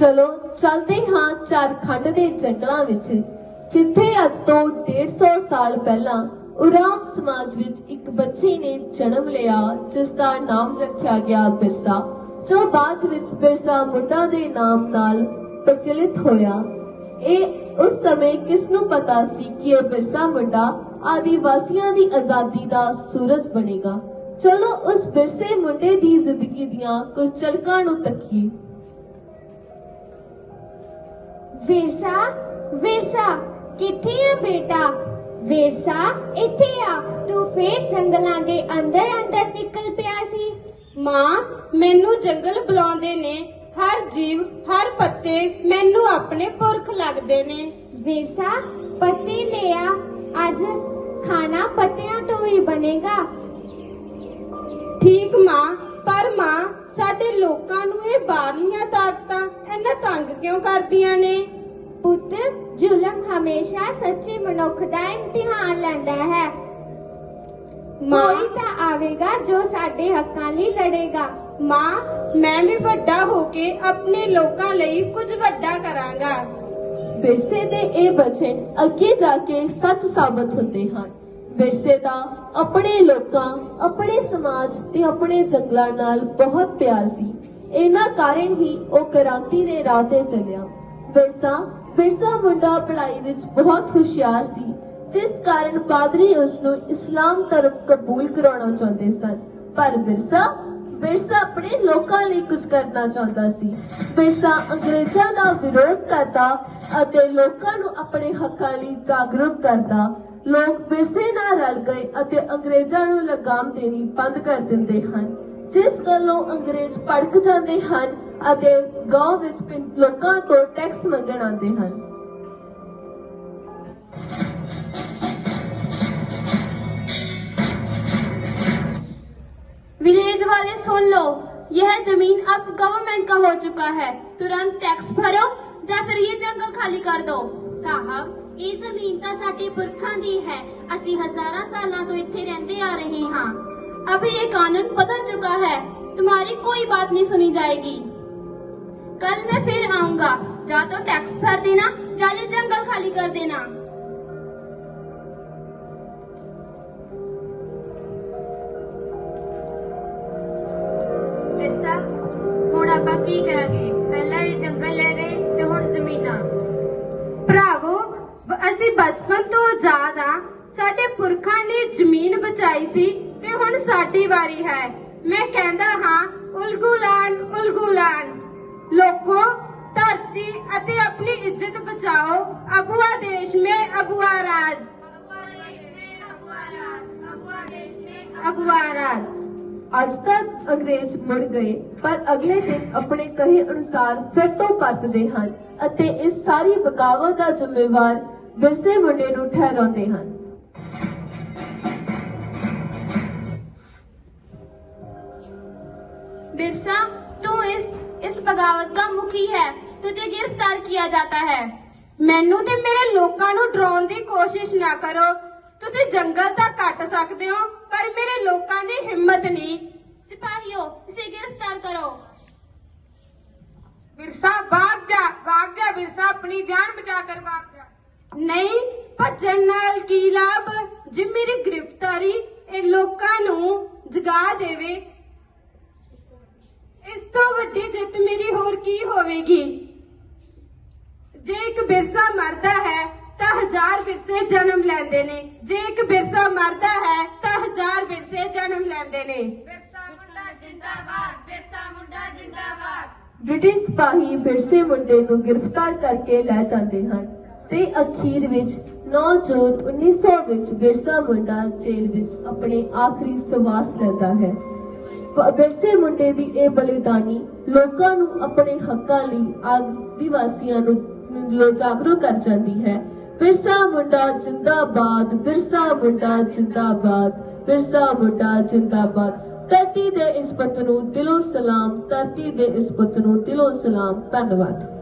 ਚਲੋ ਚਲਦੇ ਹਾਂ ਝਾਰਖੰਡ ਦੇ ਜੰਗਲਾਂ ਵਿੱਚ, ਜਿੱਥੇ ਅੱਜ ਤੋਂ 150 ਸਾਲ ਪਹਿਲਾਂ ਉਰਾਮ ਸਮਾਜ ਵਿੱਚ ਇੱਕ ਬੱਚੇ ਨੇ ਜਨਮ ਲਿਆ, ਜਿਸ ਦਾ ਨਾਮ ਰੱਖਿਆ ਗਿਆ ਬਿਰਸਾ, ਜੋ ਬਾਅਦ ਵਿੱਚ ਬਿਰਸਾ ਮੁੰਡਾ ਦੇ ਨਾਮ ਨਾਲ ਪ੍ਰਚਲਿਤ ਹੋਇਆ। ਇਹ ਉਸ ਸਮੇਂ ਕਿਸ ਨੂੰ ਪਤਾ ਸੀ ਕਿ ਇਹ ਬਿਰਸਾ ਮੁੰਡਾ ਆਦੀਵਾਸੀਆਂ ਦੀ ਆਜ਼ਾਦੀ ਦਾ ਸੂਰਜ ਬਣੇਗਾ? ਚਲੋ ਉਸ ਬਿਰਸੇ ਮੁੰਡੇ ਦੀ ਜ਼ਿੰਦਗੀ ਦੀਆਂ ਕੁਝ ਝਲਕਾਂ ਨੂੰ ਤੱਕੀਏ। ਵਿਰਸਾ ਵਿਰਸਾ, ਕਿੱਥੇ ਆ ਬੇਟਾ? ਵਿਰਸਾ, ਇੱਥੇ ਆ। ਤੂੰ ਫੇਰ ਜੰਗਲਾਂ ਦੇ ਅੰਦਰ ਅੰਦਰ ਨਿਕਲ ਪਿਆ ਸੀ। ਮਾਂ, ਮੈਨੂੰ ਜੰਗਲ ਬੁਲਾਉਂਦੇ ਨੇ। ਹਰ ਜੀਵ, ਹਰ ਪੱਤੇ ਮੈਨੂੰ ਆਪਣੇ ਪੁਰਖ ਲੱਗਦੇ ਨੇ। ਵਿਰਸਾ, ਪੱਤੇ ਲਿਆ ਅੱਜ ਖਾਣਾ ਪੱਤਿਆਂ ਤੋਂ ਹੀ ਬਣੇਗਾ। ਠੀਕ ਮਾਂ, ਪਰ ਮਾਂ ਸਾਡੇ ਲੋਕਾਂ ਨੂੰ ਇਹ ਬਾਹਰਲੀਆਂ ਤਾਕਤਾਂ ਇੰਨਾ ਤੰਗ ਕਿਉਂ ਕਰਦੀਆਂ ਨੇ? ਪੁੱਤ ਜ਼ੁਲਮ ਹਮੇਸ਼ਾ ਸੱਚੇ ਮਨੁੱਖ ਦਾ ਇਮਤਿਹਾਨ ਲੈਂਦਾ ਹੈ। ਮਾਂ। ਕੋਈ ਤਾਂ ਆਵੇਗਾ ਜੋ ਸਾਡੇ ਹੱਕਾਂ ਲਈ ਲੜੇਗਾ। ਮਾਂ ਮੈਂ ਵੀ ਵੱਡਾ ਹੋ ਕੇ ਆਪਣੇ ਲੋਕਾਂ ਲਈ ਕੁਝ ਵੱਡਾ ਕਰਾਂਗਾ। ਵਿਰਸੇ ਦੇ ਇਹ ਬਚਨ ਅੱਗੇ ਜਾ ਕੇ ਸੱਚ ਸਾਬਤ ਹੁੰਦੇ ਹਨ। ਵਿਰਸੇ ਦਾ ਆਪਣੇ ਲੋਕਾਂ, ਆਪਣੇ ਸਮਾਜ ਤੇ ਆਪਣੇ ਜੰਗਲਾਂ ਨਾਲ ਬਹੁਤ ਪਿਆਰ ਸੀ। ਇਹਨਾਂ ਕਾਰਨ ਹੀ ਉਹ ਕ੍ਰਾਂਤੀ ਦੇ ਰਾਹ ਤੇ ਚੱਲਿਆ। ਵਿਰਸਾ ਵਿਰਸਾ ਮੁੰਡਾ ਪੜ੍ਹਾਈ ਵਿੱਚ ਬਹੁਤ ਹੁਸ਼ਿਆਰ ਸੀ, ਜਿਸ ਕਾਰਨ ਪਾਦਰੀ ਉਸ ਨੂੰ ਇਸਲਾਮ ਧਰਮ ਕਬੂਲ ਕਰਾਉਣਾ ਚਾਹੁੰਦੇ ਸਨ। ਪਰ ਵਿਰਸਾ ਵਿਰਸਾ ਆਪਣੇ ਲੋਕਾਂ ਲਈ ਕੁਝ ਕਰਨਾ ਚਾਹੁੰਦਾ ਸੀ। ਵਿਰਸਾ ਅੰਗਰੇਜ਼ਾਂ ਦਾ ਵਿਰੋਧ ਕਰਦਾ ਅਤੇ ਲੋਕਾਂ ਨੂੰ ਆਪਣੇ ਹੱਕਾਂ ਲਈ ਜਾਗਰੂਕ ਕਰਦਾ ਲੋਕ ਵਿਰਸੇ ਨਾਲ ਰਲ ਗਏ ਅਤੇ ਅੰਗਰੇਜ਼ਾਂ ਨੂੰ ਲਗਾਮ ਦੇਣੀ ਬੰਦ ਕਰ ਦਿੰਦੇ ਹਨ ਜਿਸ ਗੱਲੋਂ ਅੰਗਰੇਜ਼ ਭੜਕ ਜਾਂਦੇ ਹਨ ਅਤੇ ਗਾਂਵ ਵਿੱਚ ਪਿੰਡ ਲੋਕਾਂ ਤੋਂ ਟੈਕਸ ਮੰਗਣ ਆਉਂਦੇ ਹਨ विलेज वाले सुन लो यह जमीन अब गवर्नमेंट का हो चुका है तुरंत टैक्स भरो या फिर ये जंगल खाली कर दो ਸਾਹਿਬ ਇਹ ਜ਼ਮੀਨ ਤਾਂ ਸਾਡੇ ਪੁਰਖਾਂ ਦੀ ਹੈ ਅਸੀਂ ਹਜ਼ਾਰਾਂ ਸਾਲਾਂ ਤੋਂ ਇੱਥੇ ਰਹਿੰਦੇ ਆ ਰਹੇ ਹਾਂ अभी ये कानून बदल चुका है तुम्हारी कोई बात नहीं सुनी जाएगी कल मैं फिर आऊंगा या तो टैक्स भर देना या ये जंगल खाली कर देना ਵਿਰਸਾ ਹੁਣ ਆਪਾਂ ਕੀ ਕਰਾਂਗੇ ਪਹਿਲਾਂ ਇਹ ਜੰਗਲ ਲੈ ਗਏ ਤੇ ਹੁਣ ਜ਼ਮੀਨਾਂ ਭਰਾਵੋ ਬ- ਅਸੀਂ ਬਚਪਨ ਤੋਂ ਆਜ਼ਾਦ ਆ। ਸਾਡੇ ਪੁਰਖਾਂ ਨੇ ਜ਼ਮੀਨ ਬਚਾਈ ਸੀ ਤੇ ਹੁਣ ਸਾਡੀ ਵਾਰੀ ਹੈ। ਮੈਂ ਕਹਿੰਦਾ ਹਾਂ, ਉਲਗੁਲਾਨ ਉਲਗੁਲਾਨ। ਲੋਕੋ, ਧਰਤੀ ਅਤੇ ਆਪਣੀ ਇੱਜ਼ਤ ਬਚਾਓ। ਅਬੂਆ ਦੇਸ਼ ਮੇ ਅਬੂਆ ਰਾਜ। ਅਬੂਆ ਰਾਜ। ਅੱਜ ਤੱਕ ਅੰਗਰੇਜ਼ ਮੁੜ ਗਏ, ਪਰ ਅਗਲੇ ਦਿਨ ਆਪਣੇ ਕਹੇ ਅਨੁਸਾਰ ਫਿਰ ਤੋਂ ਪਰਤਦੇ ਹਨ ਅਤੇ ਇਸ ਸਾਰੀ ਬਗਾਵਤ ਦਾ ਜ਼ਿੰਮੇਵਾਰ ਬਿਰਸੇ ਮੁੰਡੇ ਨੂੰ ਠਹਿਰਾਉਂਦੇ ਹਨ बिरसा तू इस इस बगावत का मुखी है तुझे गिरफ्तार किया जाता है ਮੈਨੂੰ ਤੇ ਮੇਰੇ ਲੋਕਾਂ ਨੂੰ ਡਰਾਉਣ ਦੀ ਕੋਸ਼ਿਸ਼ ਨਾ ਕਰੋ ਤੁਸੀਂ ਜੰਗਲ ਤਾਂ ਕੱਟ ਸਕਦੇ ਹੋ ਪਰ ਮੇਰੇ ਲੋਕਾਂ ਦੀ ਹਿੰਮਤ ਨਹੀਂ सिपाहियों इसे गिरफ्तार करो ਵਿਰਸਾ ਭਾਗ ਜਾ ਭਾਗ ਜਾ ਵਿਰਸਾ ਆਪਣੀ ਜਾਨ ਬਚਾ ਕਰ ਭਾਗ ਜਾ ਨਹੀਂ ਭੱਜਣ ਨਾਲ ਕੀ ਲਾਭ? ਜੇ ਮੇਰੀ ਗ੍ਰਿਫਤਾਰੀ ਇਹ ਲੋਕਾਂ ਨੂੰ ਜਗਾ ਦੇਵੇ ਇਸ ਤੋਂ ਵੱਡੀ ਜਿੱਤ ਮੇਰੀ ਹੋਰ ਕੀ ਹੋਵੇਗੀ? ਜੇ ਇੱਕ ਬਿਰਸਾ ਮਰਦਾ ਹੈ ਤਾਂ ਹਜ਼ਾਰ ਬਿਰਸੇ ਜਨਮ ਲੈਂਦੇ ਨੇ। ਜੇ ਇੱਕ ਬਿਰਸਾ ਮਰਦਾ ਹੈ ਤਾਂ ਹਜ਼ਾਰ ਬਿਰਸੇ ਜਨਮ ਲੈਂਦੇ ਨੇ। ਬਿਰਸਾ ਮੁੰਡਾ ਜਿੰਦਾਬਾਦ ਬਿਰਸਾ ਮੁੰਡਾ ਜਿੰਦਾਬਾਦ। ਬ੍ਰਿਟਿਸ਼ ਸਿਪਾਹੀ ਬਿਰਸੇ ਮੁੰਡੇ ਨੂੰ ਗ੍ਰਿਫਤਾਰ ਕਰਕੇ ਲੈ ਜਾਂਦੇ ਹਨ। ਤੇ ਅਖੀਰ ਵਿੱਚ 9 ਜੂਨ 1900 ਵਿੱਚ ਬਿਰਸਾ ਮੁੰਡਾ ਜੇਲ੍ਹ ਵਿੱਚ ਆਪਣੇ ਆਖਰੀ ਸਵਾਸ ਲੈਂਦਾ ਹੈ। ਬਿਰਸੇ ਮੁੰਡੇ ਦੀ ਇਹ ਬਲੀਦਾਨੀ ਲੋਕਾਂ ਨੂੰ ਆਪਣੇ ਹੱਕਾਂ ਲਈ ਆਦਿਵਾਸੀਆਂ ਨੂੰ ਨੂੰ ਜਾਗਰੂਕ ਕਰ ਜਾਂਦੀ ਹੈ। ਬਿਰਸਾ ਮੁੰਡਾ ਜਿੰਦਾਬਾਦ, ਬਿਰਸਾ ਮੁੰਡਾ ਜਿੰਦਾਬਾਦ, ਬਿਰਸਾ ਮੁੰਡਾ ਜਿੰਦਾਬਾਦ। ਧਰਤੀ ਦੇ ਇਸ ਪੁੱਤ ਨੂੰ ਦਿਲੋਂ ਸਲਾਮ, ਧਰਤੀ ਦੇ ਇਸ ਪੁੱਤ ਨੂੰ ਦਿਲੋਂ ਸਲਾਮ। ਧੰਨਵਾਦ।